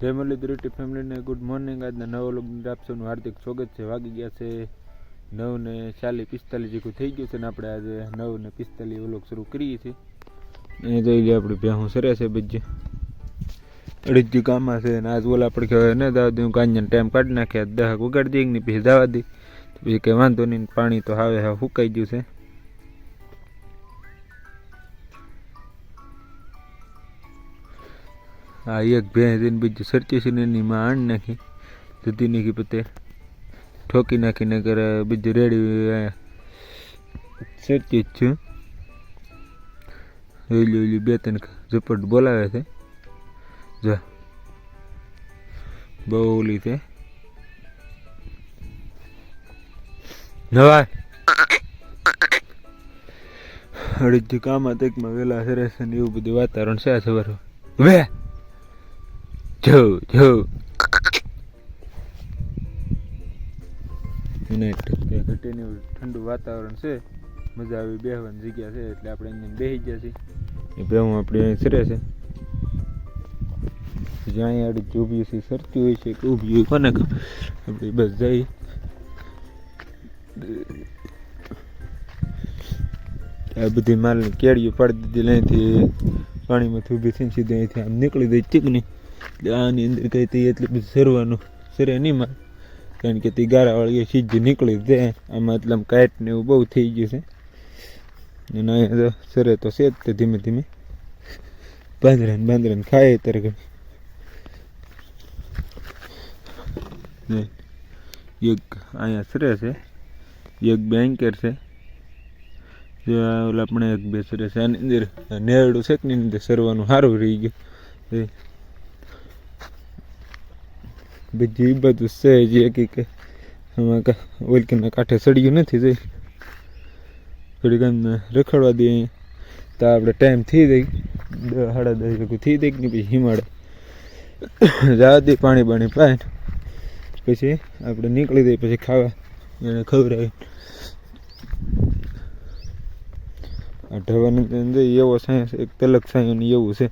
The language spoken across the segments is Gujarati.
જય મુરલીધર યુટ્યુબ ફેમિલીને ગુડ મોર્નિંગ આજના નવો લોક આપસોનું હાર્દિક સ્વાગત છે. વાગી ગયા છે નવ ને ચાલીસ પિસ્તાલીસ જેટલું થઈ ગયું છે ને આપણે આજે નવ ને પિસ્તાલીસ ઓલોક શરૂ કરીએ છીએ. એ જોઈ ગયા આપણે ભેહું સરે છે બીજે અડીજી કામમાં છે ને આજ ઓલા આપણે કહેવાય ને દાવા દઉં કાંજન ટાઈમ કાઢી નાખ્યા દહક ઉગાડી દઈએ ને પછી દાવા દઈ પછી કંઈ વાંધો નહીં પાણી તો હવે હા, સુકાઈ ગયું છે. આ એક ભેંસ એને બીજું સરચીસીને એની માં આણ નાખી જતી નાખી પતે. ઠોકી નાખીને કરે બીજું રેડી સરચી જ છું. ઓલી ઓલી બે ત્રણ ઝપટ બોલાવે છે. જો. બહુ ઓલી છે. નવાય. અડીજી કામ તકમાં વેલા સરસ ને એવું બધું વાતાવરણ છે સવાર. વે! જો જો. અને ઘટીને ઠંડુ વાતાવરણ છે. મજા આવી, બેહવાની જગ્યા છે, એટલે આપણે અહીંયા બેસી ગયા છીએ. એ બેહું આપણે અહીં સરે છે. જ્યાં આડી ઊભી છે, સરતી હોય છે કે ઊભી હોય. કોને આપણે બસ જઈ આ બધી માલની કેળીઓ પાડી દીધી અહીંથી પાણીમાંથી ઊભી થઈને સીધી અહીંથી આમ નીકળી ગઈ ચીકની આની અંદર કંઈ તે એટલું બધું સરવાનું સરે નહીં માર. કારણ કે તે ગારાવાળી સીધી નીકળી દે આમાં એટલા આમ ને એવું બહુ થઈ ગયું છે. અને અહીંયા તો સરે તો છે જ તે ધીમે ધીમે. બાંદરાને બાંદરાને ખાય ત્યારે એક અહીંયા સરે છે. એક બેન્કર છે. ઓલા આપણે એક બે સરે છે. આની અંદર નેરડું છે કે નહીં? અંદર સરવાનું સારું રહી ગયું. બીજી બધું છે જે કે આમાં ઓલકીના કાંઠે સડ્યું નથી જઈ થોડીક રખડવા દઈએ તો આપણે ટાઈમ થઈ જાય સાડા દસ જેટલું થઈ જાય કે પછી હિમાડે જવા દે પાણી બાણી પાય પછી આપણે નીકળી દઈએ પછી ખાવા. એને ખવડાવી આ ઢવાની અંદર એવો સાયન્સ, એક તલક સાયન એવું છે.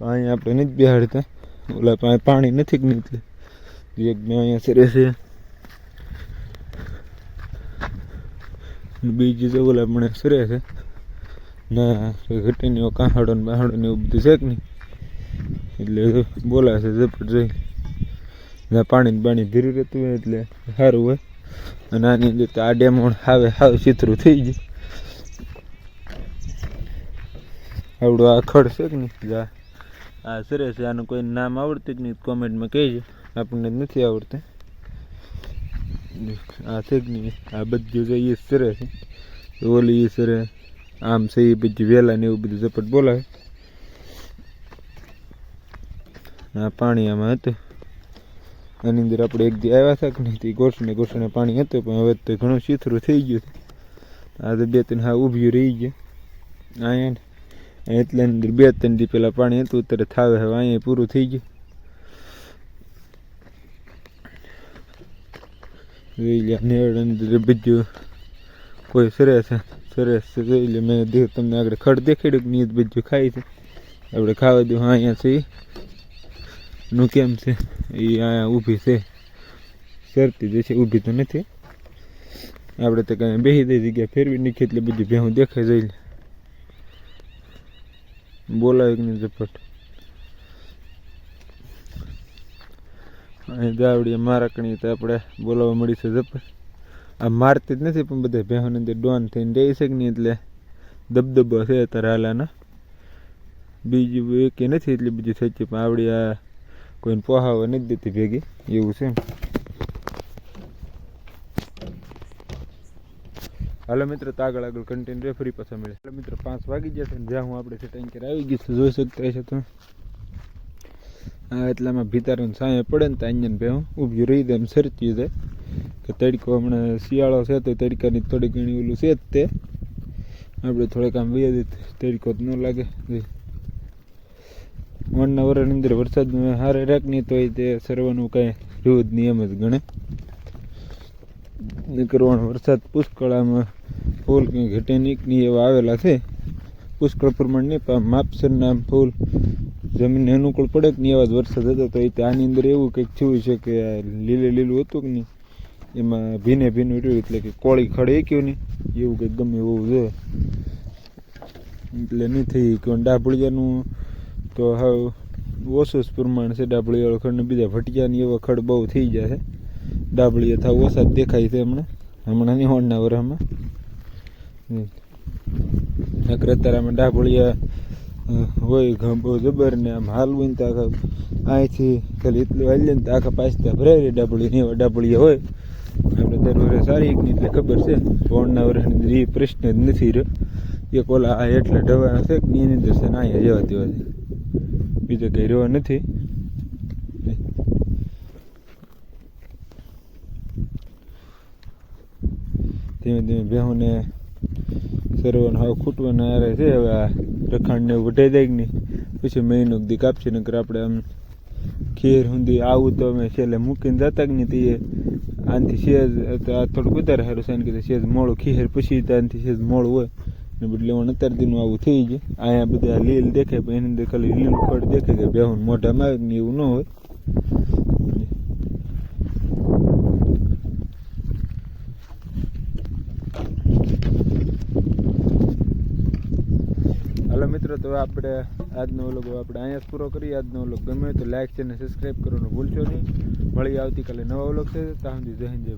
અહીંયા આપણે નથી બેહાડતા. ઓલા પાસે પાણી નથી કે નહીં એક બે અહીંયા સરે છે. બીજી તો ઓલા મને સરે છે. ના, ઘટીને કાંહાડો ને બહાડો ને એવું બધું છે કે નહીં? એટલે બોલાશે ઝપટ જોઈ. જ્યાં પાણી પાણી ધીરું રહેતું હોય એટલે સારું હોય. અને આની અંદર તો આ ડેમોણ આવે હાવ ચિત્રું થઈ ગયું. આવડું આ ખડ છે કે નહીં? જા. આ સરસ આનું કોઈ નામ આવડતું જ નહીં કોમેન્ટમાં કહેજો. આપણને નથી આવડતું. આ છે કે નહીં? આ બધું છે એ સરસ ઓલી એ સરસ આમ છે એ બધી વહેલા ને એવું બધું ઝપટ બોલાવે. આ પાણી આમાં હતું. આની અંદર આપણે એક દી આવ્યા હતા કે નહીં? ગોઠને ગોઠને પાણી હતું, પણ હવે તો ઘણું સીથરું થઈ ગયું આ તો બે ત્રણ હા ઊભી રહી ગયું. અહીંયા એટલે અંદર બે ત્રણ દી પેલા પાણી હતું, અત્યારે થાવે હવે અહીંયા પૂરું થઈ ગયું. જોઈ લે નેળ અંદર બીજું કોઈ સરસ સરસ જોઈ મેં દેખ તમને આગળ ખડ દેખાડ્યું કે નહીં બીજું ખાય છે. આપણે ખાવા દઉં અહીંયા છે. નું કેમ છે? એ અહીંયા ઊભી છે. સરતી જે છે, ઊભી તો નથી. આપણે તો કાંઈ બેસી દઈ જગ્યા ફેરવી નાખી, એટલે બધું ભેહું દેખાય, જોઈ બોલાવે કે નહીં ઝપટ. અહીં ગાવડીએ મારાકણી તો આપણે બોલાવવા મળી છે ઝપટ. આ મારતી જ નથી, પણ બધા ભેહોની અંદર ડોન થઈને રહી છે નહીં એટલે દબદબો છે અત્યારે હાલાના. બીજું એક નથી, એટલી બીજી થઈ પણ આવડી આ કોઈને પોહાવા નથી દેતી ભેગી. એવું છે હાલો મિત્રો, તો આગળ આગળ કન્ટેન્ટ રેફરી પાછા મળે હાલો મિત્ર, પાંચ વાગી જશે ને જ્યાં હું આપણે છે ટેન્કર આવી ગયું છે. જોઈ શકતા છે તમે. હા એટલામાં ભીતારોને સાંજે પડે ને તો અહીંયા ભાઈ હું ઊભી રહી દે એમ સરતી જાય. કે તડકો હમણાં શિયાળો છે તો તડકાની થોડી ઘણી ઓલું છે જ તે. આપણે થોડેક આમ વૈયા દે તડકો જ ન લાગે. વણના વરણ અંદર વરસાદ હારે રાખ નહીં તો તે સરવાનું કાંઈ રહ્યું જ નહીં એમ જ ગણે. કરવાનો વરસાદ પુષ્કળામાં ફૂલ કે ઘટેનિકની એવા આવેલા છે. પુષ્કળ પ્રમાણ નહીં, પણ માપસરના ફૂલ જમીનને અનુકૂળ પડે કે નહીં એવા જ વરસાદ હતો, તો એ આની અંદર એવું કંઈક થયું છે કે લીલે લીલું હતું કે નહીં, એમાં ભીને ભીનું રહ્યું એટલે કે કોળી ખડે ક્યું નહીં, એવું કંઈક ગમે એવું છે. એટલે નહીં થઈ કે ડાભળિયાનું તો હવે ઓછું જ પ્રમાણ છે ડાભળિયાળો ખડ ને બીજા ભટિયાની એવા ખડ બહુ થઈ ગયા છે. ડાભળિયા થાવ ઓછા દેખાય છે હમણાં હમણાં નહીં હોણના વરામાં નકર અત્યારે ડાભળિયા હોય ઘ જબર ને આમ હાલવું ને આખા અહીંથી ખાલી એટલું હાલીએ ને આખા પાછતા ભરાય રહે ડાભળી ને એવા ડાભળિયા હોય. આપણે દર વર્ષે સારી એક એટલે ખબર છે. હોણના વર્ષની એ પ્રશ્ન જ નથી રહ્યો. એક ઓલા આ એટલા ઢવાના છે એની અંદર છે ને અહીંયા જવા દેવાથી. બીજો કંઈ રહેવા નથી. ધીમે ધીમે બેહુને સરવન હાવ ખૂટવાના આરે છે, હવે આ રખાણને વઢાઈ કે નહીં? પછી મહિનો દી કાપશે, નકર આપણે આમ ખેર સુધી આવું તો અમે છેલ્લે મૂકીને જતા જ નહીં તે આનથી સેજ, આ થોડુંક વધારે સારું છે ને કે સેજ મોડું ખીહેર પછી આનથી સેજ મોડું હોય. ને બદલે હું અત્યાર દીનું આવું થઈ જાય અહીંયા બધા લીલ દેખાય, પણ એની અંદર ખાલી લીલું ફળ દેખાય કે બેહું મોઢામાં આવે ને એવું ન હોય. હાલો મિત્રો, તો આપણે આજનો વ્લોગ આપણે અહીંયા જ પૂરો કરીએ. આજનો વ્લોગ ગમે તો લાઈક છે અને સબસ્ક્રાઈબ કરવાનું ભૂલશો નહીં. મળી આવતીકાલે નવા ઓલોગ છે ત્યાં સુધી જય હિન્દ, જય